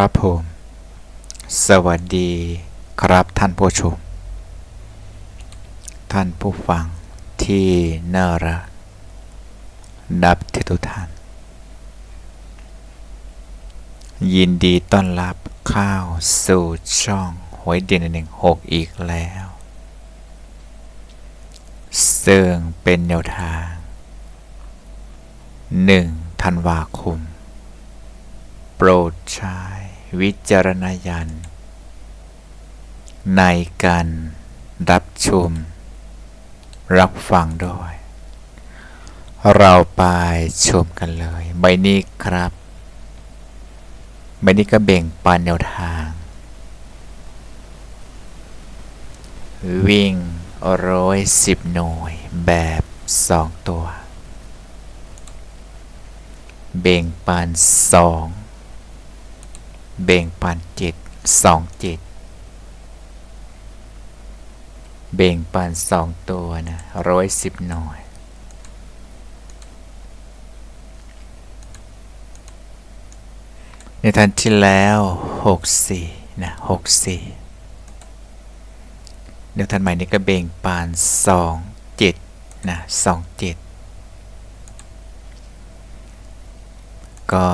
ครับผม สวัสดีครับท่านผู้ชม ท่านผู้ฟังที่น่ารักนับที่ทุกท่าน ยินดีต้อนรับเข้าสู่ช่องหวยเด่นหนึ่งหกอีกแล้ว ซึ่งเป็นแนวทาง 1 ธันวาคมโปรดใช้ วิจารณญาณในการรับชม รับฟังด้วย เราไปชมกันเลย ใบนี้ครับ ใบนี้ก็เบ่งปันแนวทาง วิ่งร้อยสิบหน่วยแบบสองตัว เบ่งปันสอง เบ่งปันเจ็ดสองเจ็ดเบ่งปันสองตัวนะร้อยสิบหน่วยในทันที่แล้วหกสี่นะหกสี่เดี๋ยวทันใหม่นี้ก็เบ่งปานสองเจ็ดนะสองเจ็ดก็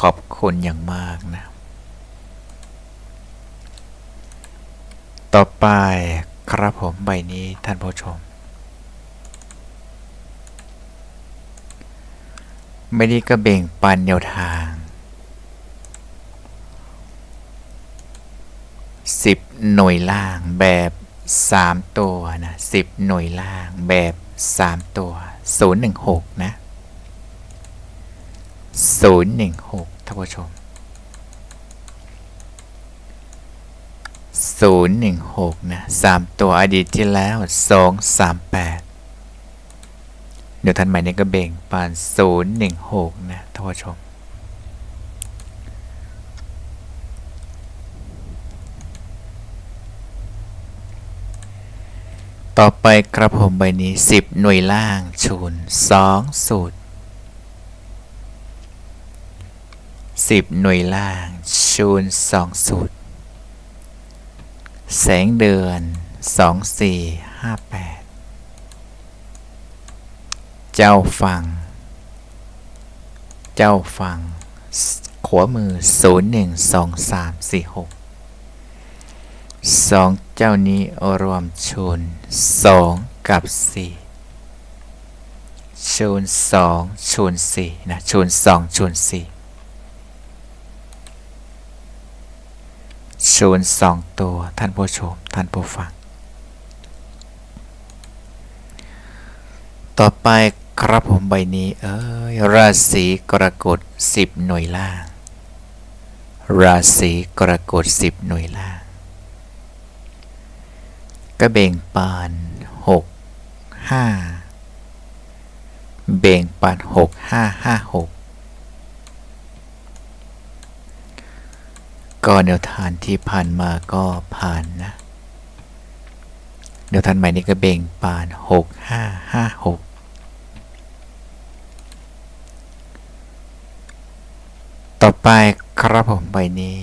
ขอบคุณอย่างมากนะ ต่อไปครับผมใบนี้ท่านผู้ชมไม่นี้ก็เบ่งปันแนวทาง 10 หน่วยล่างแบบ 3 ตัวนะ10 หน่วยล่างแบบ 3 ตัว 016 นะ 016ท่านผู้ชม 016 นะ 3 ตัวอดีตที่แล้ว 238 เดี๋ยวท่านใหม่นี้ก็เบ่งปาน 016 นะท่านผู้ชมต่อไปกระผมใบนี้ 10 หน่วยล่างชูน2 สูตร 10 หน่วยล่างชูน2 สูตร แสงเดือน 2458 เจ้าฟัง เจ้าฟัง ขวามือ 012346งเจ้านี้รวมชูนงกับสี่ชูน2ชูน4นะ ชูน2ชูน4 ศูนย์สองตัว ท่านผู้ชม ท่านผู้ฟัง ต่อไปครับผมใบนี้เอ้ยราศีกรกฎสิบหน่วยล่าง ราศีกรกฎสิบหน่วยล่างกระเบงปานหกห้าเบ่งปานหกห้าห้าหก ก็แนวทานที่ผ่านมาก็ผ่านนะ แนวทานใหม่นี้ก็เบ่งปานหกห้าห้าหกต่อไปครับผมใบนี้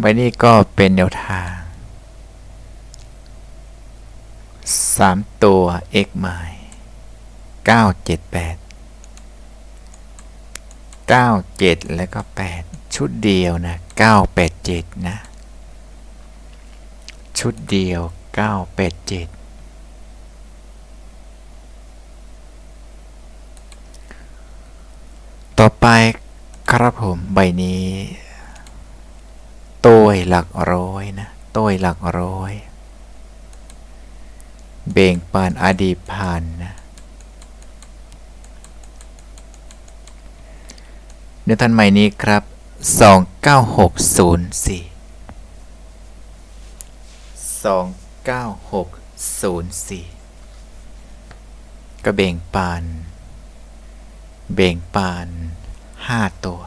ใบนี้ก็เป็นแนวทาง 3ตัว x หมาย978 97แล้วก็8ชุดเดียวนะ987นะ ชุดเดียว987ต่อไปครับผมใบนี้ตัวหลักร้อยนะตัวหลักร้อย บ่งปานอดีพันนะเนื้อทันใหม่นี้ครับ29604 ก็เบ่งปาน เบ่งปาน 5 ตัว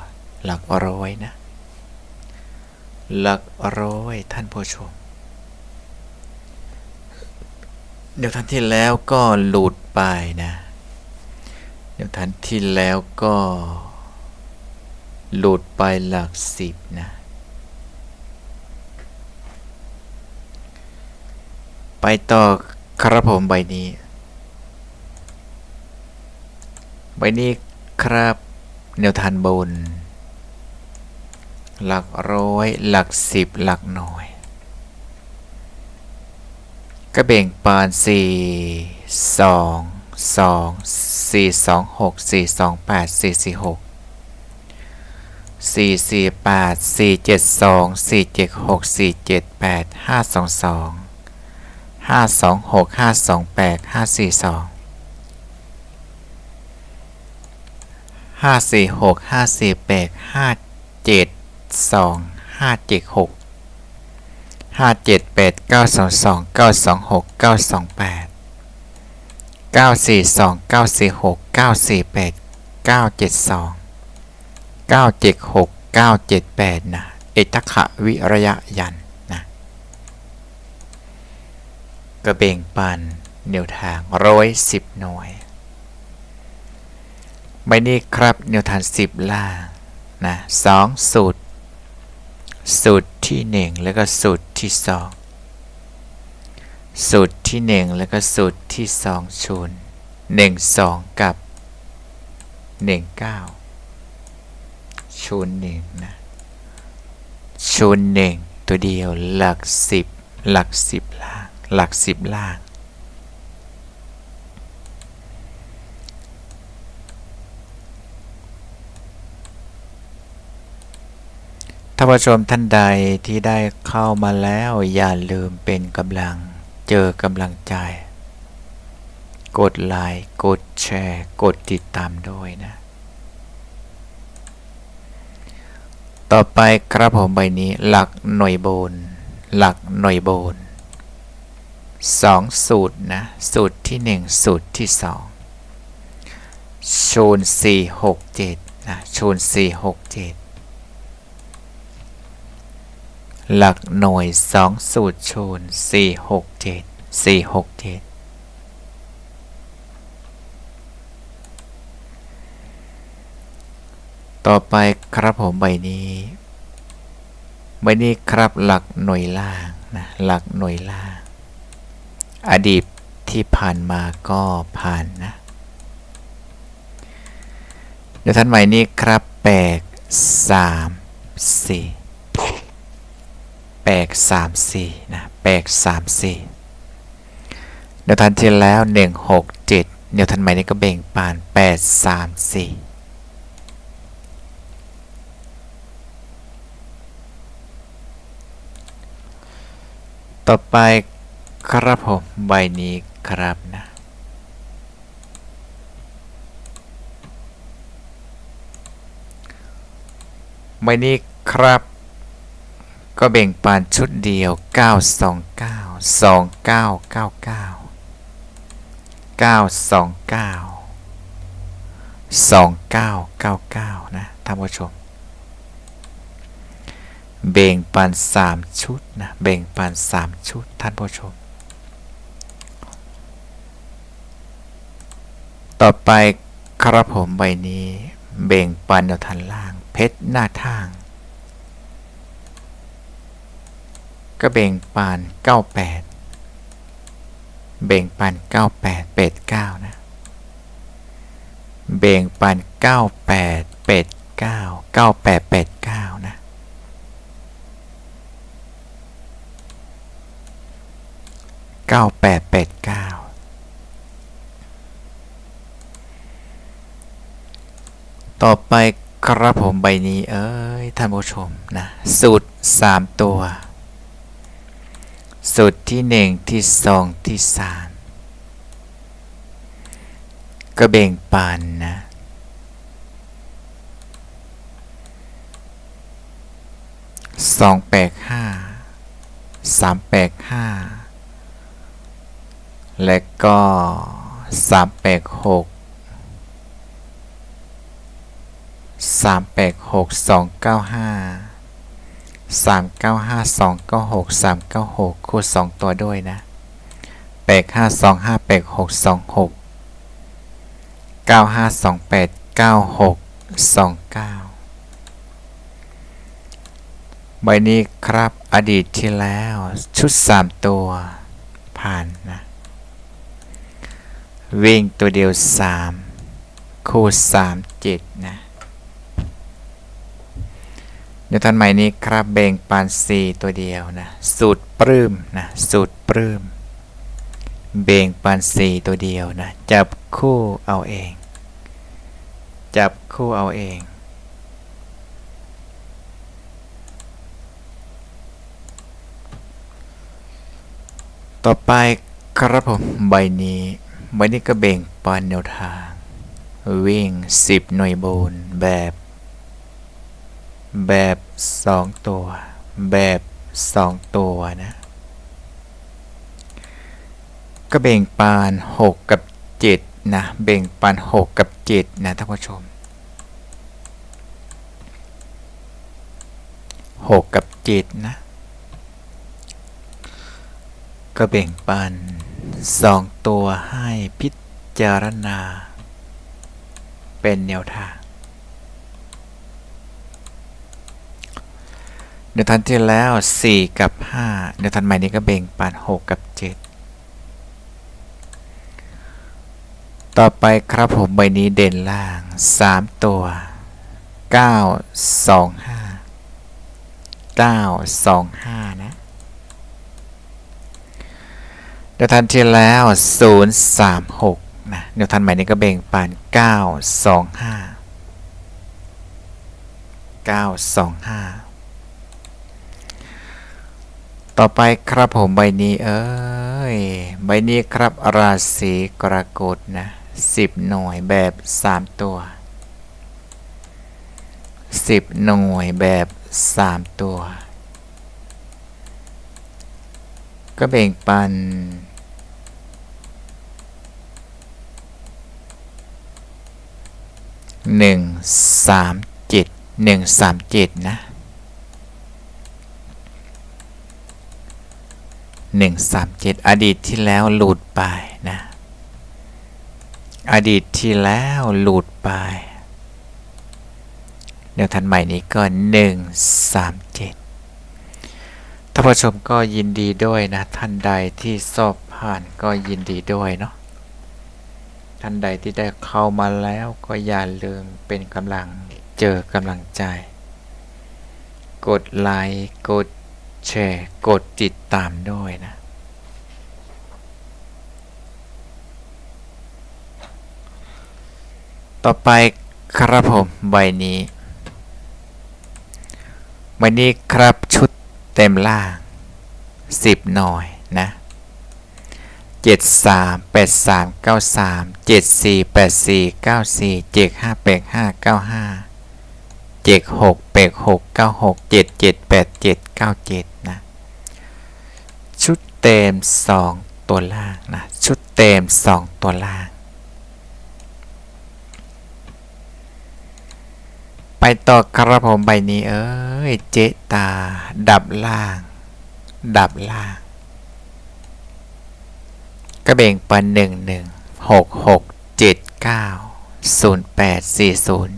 หลักร้อยนะ หลักร้อยท่านผู้ชม เดี๋ยวท่านที่แล้วก็หลุดไปนะ เดี๋ยวท่านที่แล้วก็หลุดไปหลักสิบนะ ไปต่อครับผมใบนี้ ใบนี้ครับแนวทานบน หลักร้อย หลักสิบ หลักหน่วย ก็แบ่งปานสี่สองสองสี่สองหกสี่สองแปดสี่สี่หกสี่สี่แปดสี่เจ็ดสองสี่เจ็ดหกสี่เจ็ดแปดห้าสองสองห้าสองหกห้าสองแปดห้าสี่สองห้าสี่หกห้าสี่แปดห้าเจ็ดสองห้าเจ็ดหก ห้าเจ็ดแปดเก้าสองสองเก้าสองหกเก้าสองแปดเก้าสี่สองเก้าสี่หกเก้าสี่แปดเก้าเจ็ดสองเก้าเจ็ดหกเก้าเจ็ดแปดนะเอตขะวิระยะยันนะกระเบงปันแนวทางร้อยสิบหน่วยใบนี้ครับแนวทางสิบล่างนะสองสูตร สูตรที่หนึ่งแล้วก็สูตรที่สองสูตรที่หนึ่งแล้วก็สูตรที่สองชูนหนึ่งสองกับหนึ่งเก้าชูนหนึ่งนะชูนหนึ่งตัวเดียวหลักสิบหลักสิบล่าง หลักสิบล่าง ท่านผู้ชมท่านใดที่ได้เข้ามาแล้วอย่าลืมเป็นกำลัง เจอกำลังใจ กดไลค์กดแชร์ กดติดตามด้วยนะ ต่อไปครับผมใบนี้หลักหน่วยโบน หลักหน่วยโบนสองสูตรนะ สูตรที่หนึ่งสูตรที่สองชูนสี่หกเจ็ดนะชูนสี่หกเจ็ด หลักหน่วยสองสูตรชูนสี่หกเจ็ดสี่หกเจ็ดต่อไปครับผมใบนี้ใบนี้ครับหลักหน่วยล่างนะหลักหน่วยล่าง อดีตที่ผ่านมาก็ผ่านนะเดี๋ยวท่านใหม่นี้ครับแปดสามสี่ แปดสามสี่นะแปดสามสี่เดี๋ยวท่านทีแล้วหนึ่งหกเจ็ดเดี๋ยวท่านใหม่นี้ก็เบ่งปานแปดสามสี่ต่อไปครับผม ใบนี้ครับนะใบนี้ครับ ก็แบ่งปานชุดเดียว 929 2999 929 2999 นะท่านผู้ชมเบ่งปัน 3 ชุดนะเบ่งปัน 3 ชุดท่านผู้ชม ต่อไปครับผมใบนี้เบ่งปันแนวทันล่าง เพชรหน้าทาง ก็เบ่งปาน 98 เบ่งปาน 98เป็ด9นะ เบ่งปาน 98เป็ด9 98เป็ด9นะ98เป็ด9ต่อไปครับผมใบนี้เอ้ยท่านผู้ชมนะ สูตร 3 ตัว สูตรที่1ที่2ที่3ก็เบ่งปานนะสองแปดห้าสามแปดห้าและก็สามแปดหกสามแปดหกสองเก้าห้า สามเก้าห้าสองเก้าหกสามเก้าหกคูณสองตัวด้วยนะแปดห้าสองห้าแปดหกสองหกเก้าห้าสองแปดเก้าหกสองเก้าใบนี้ครับอดีตที่แล้วชุดสามตัวผ่านนะ วิ่งตัวเดียวสามคูณสามเจ็ดนะ เดี๋ยวท่านใหม่นี้ครับเบ่งปานสี่ตัวเดียวนะสูตรปลื้มนะสูตรปลื้มเบ่งปานสี่ตัวเดียวนะจับคู่เอาเอง จับคู่เอาเองต่อไปครับผมใบนี้ใบนี้ก็เบ่งปานแนวทาง วิ่ง 10 หน่วยบนแบบ แบบ 2 ตัว แบบ 2 ตัวนะ ก็เบ่งปาน 6 กับ 7 นะ เบ่งปาน 6 กับ 7 นะท่านผู้ชม 6 กับ 7 นะ ก็แบ่งปันสองตัวให้พิจารณา เป็นแนวทาง เดี๋ยวทันที่แล้ว 4 กับ 5 เดี๋ยวทันใหม่นี้ก็แบ่งปัน6 กับ 7 ต่อไปครับผมใบนี้เด่นล่าง 3 ตัว 9 2 5 9 2 5 นะ เดี๋ยวทันที่แล้ว 036 นะ เดี๋ยวทันใหม่นี้ก็เบ่งปาน925 925 ต่อไปครับผมใบนี้เอ้ยใบนี้ครับราศีกรกฎนะ10หน่วยแบบ3ตัว10หน่วยแบบ3ตัว ก็แบ่งปันหนึ่งสามเจ็ดหนึ่งสามเจ็ดนะ หนึ่งสามเจ็ดอดีตที่แล้วหลุดไปนะ อดีตที่แล้วหลุดไปเดี๋ยวทันใหม่นี้ก็หนึ่งสามเจ็ดท่านผู้ชมก็ยินดีด้วยนะ ท่านใดที่สอบผ่านก็ยินดีด้วยเนาะ ท่านใดที่ได้เข้ามาแล้วก็อย่าลืมเป็นกำลังเจอกำลังใจ กดไลค์กด แชร์ กดติดตามด้วยนะ ต่อไปครับผมใบนี้ ใบนี้ครับชุดเต็มล่าง 10 หน่อยนะเจ็ดสามแปดสามเก้าสามเจ็ดสี่แปดสี่เก้าสี่เจ็ดห้าแปดห้าเก้าห้าเจ็ดหกแปดหกเก้าหกเจ็ดเจ็ดแปดเจ็ดเก้าเจ็ดนะชุด เต็มสองตัวล่างนะชุดเต็มสองตัวล่าง ไปต่อครับผมใบนี้เอ้ยเจตา ดับล่าง ดับล่างก็แบ่งปันหนึ่งหนึ่งหกหกเจ็ดเก้าศูนย์แปดสี่ศูนย์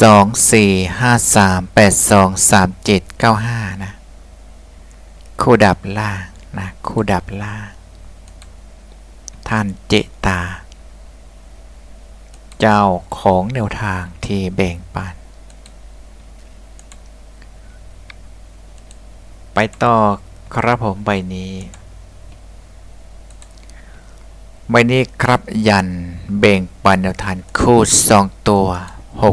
สองสี่ห้าสามแปดสองสามเจ็ดเก้าห้า คู่ดับล่างนะคู่ดับล่างท่านเจตา เจ้าของแนวทางที่แบ่งปัน ไปต่อครับผมใบนี้ ใบนี้ครับยันแบ่งปันแนวทางคู่สองตัว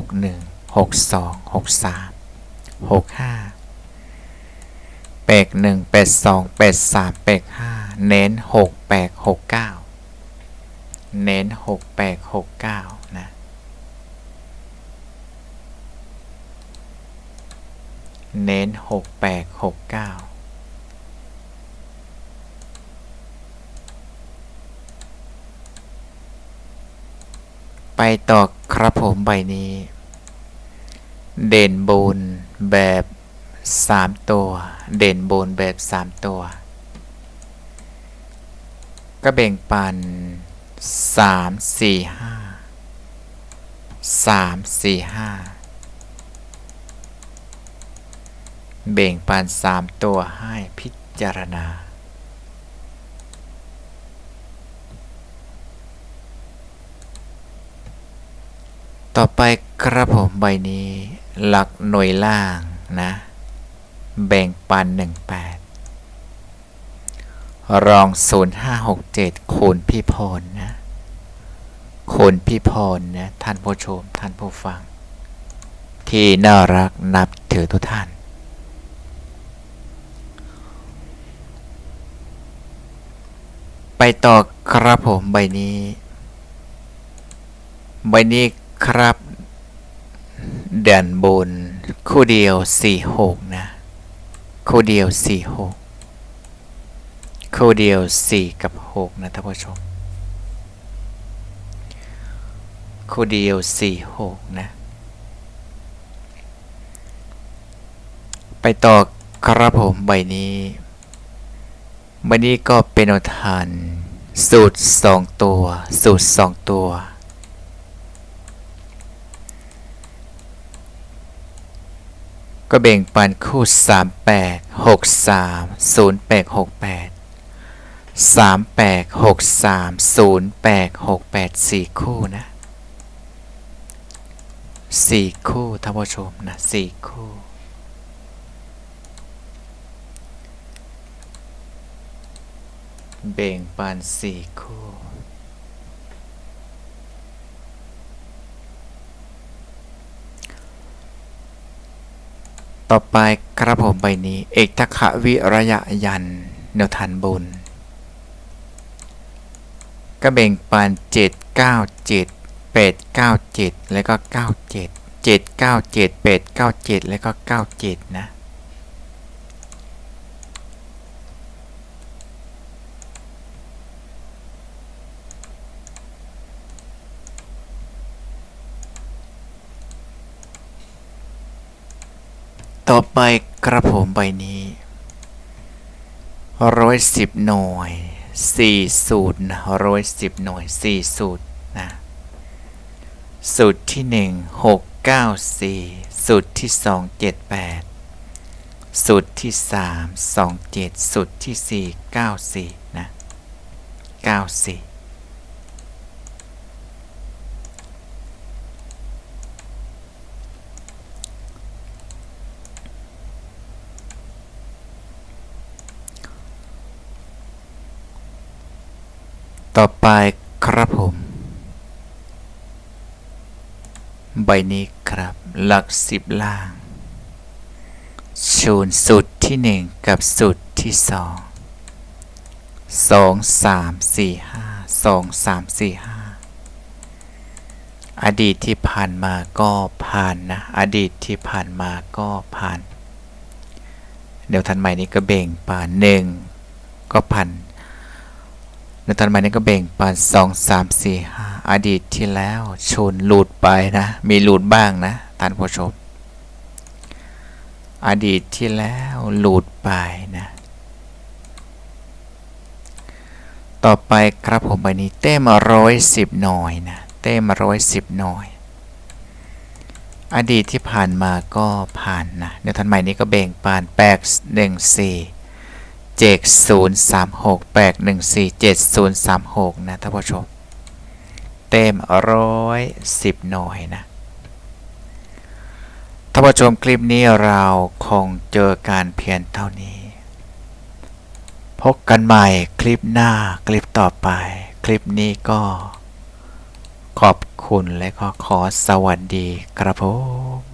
61 62 63 65 แปลกหนึ่งแปลกสองแปลกสามแปลห้าเน้นหกแปลหกเก้าเน้นหกแปลหกเก้านะเน้นหกแปลหกเก้าไปต่อครับผมใบนี้ เด่นบุญแบบ สามตัว เด่นบนแบบสามตัว ก็แบ่งปันสามสี่ห้าสามสี่ห้าเบ่งปันสามตัวให้พิจารณาต่อไปครับผมใบนี้ หลักหน่วยล่างนะ แบ่งปัน 18 รอง 0567 คูณพี่พรนะ คูณพี่พรนะ ท่านผู้ชม ท่านผู้ฟัง ที่น่ารักนับถือทุกท่าน ไปต่อครับผมใบนี้ ใบนี้ครับเด่นบน คู่เดียวสี่หกนะ คูเดียวสี่หกคู่เดียวสี่กับหกนะท่านผู้ชมคูเดียวสี่หกนะไปต่อครับผมใบนี้ใบนี้ก็เป็นอุทาน สูตรสองตัว สูตรสองตัว ก็แบ่งปันคู่ 3 8 6 3 0 8 6 8 3 8 6 3 0 8 6 8 4 คู่นะ 4 คู่ท่านผู้ชมนะ 4 คู่แบ่งปัน4คู่ ต่อไปครับผมใบนี้ เอกทักขวิระยะยันแนวทันบุญก็แบ่งปัน7 9 7 8 9 7 แล้วก็ 9 7 7 9 7 8 9 7 แล้วก็ 9 7 นะ ต่อไปกระผมใบนี้ร้อยสิบหน่วยสี่สูตรนะร้อยสิบหน่วยสี่สูตรนะสูตรที่หนึ่งหกเก้าสี่สูตรที่สองเจ็ดแปดสูตรที่สามสองเจ็ดสูตรที่สี่เก้าสี่นะเก้าสี่ ต่อไปครับผม ใบนี้ครับ หลักสิบล่างชูนสุดที่หนึ่งกับสุดที่สองสองสามสี่ห้าสองสามสี่ห้าอดีตที่ผ่านมาก็ผ่านนะ อดีตที่ผ่านมาก็ผ่าน เดี๋ยวทันใหม่นี้ก็เบ่งป่านหนึ่งก็พัน ในตอนใหม่นี้ก็แบ่งปันสองสามสี่ห้าอดีตที่แล้วชนหลุดไปนะ มีหลุดบ้างนะท่านผู้ชม อดีตที่แล้วหลุดไปนะ ต่อไปครับผมใบนี้เต้มาร้อยสิบหน่อยนะเต้มาร้อยสิบหน่อย อดีตที่ผ่านมาก็ผ่านนะในทันใหม่นี้ก็แบ่งปันแปดหนึ่งสี่ เจ็ดศูนย์สามหกแปดหนึ่งสี่เจ็ดศูนย์สามหกนะท่านผู้ชม เต็มร้อยสิบหน่อยนะท่านผู้ชมคลิปนี้เราคงเจอการเพียงเท่านี้ พบกันใหม่คลิปหน้าคลิปต่อไป คลิปนี้ก็ขอบคุณและก็ขอสวัสดีครับผม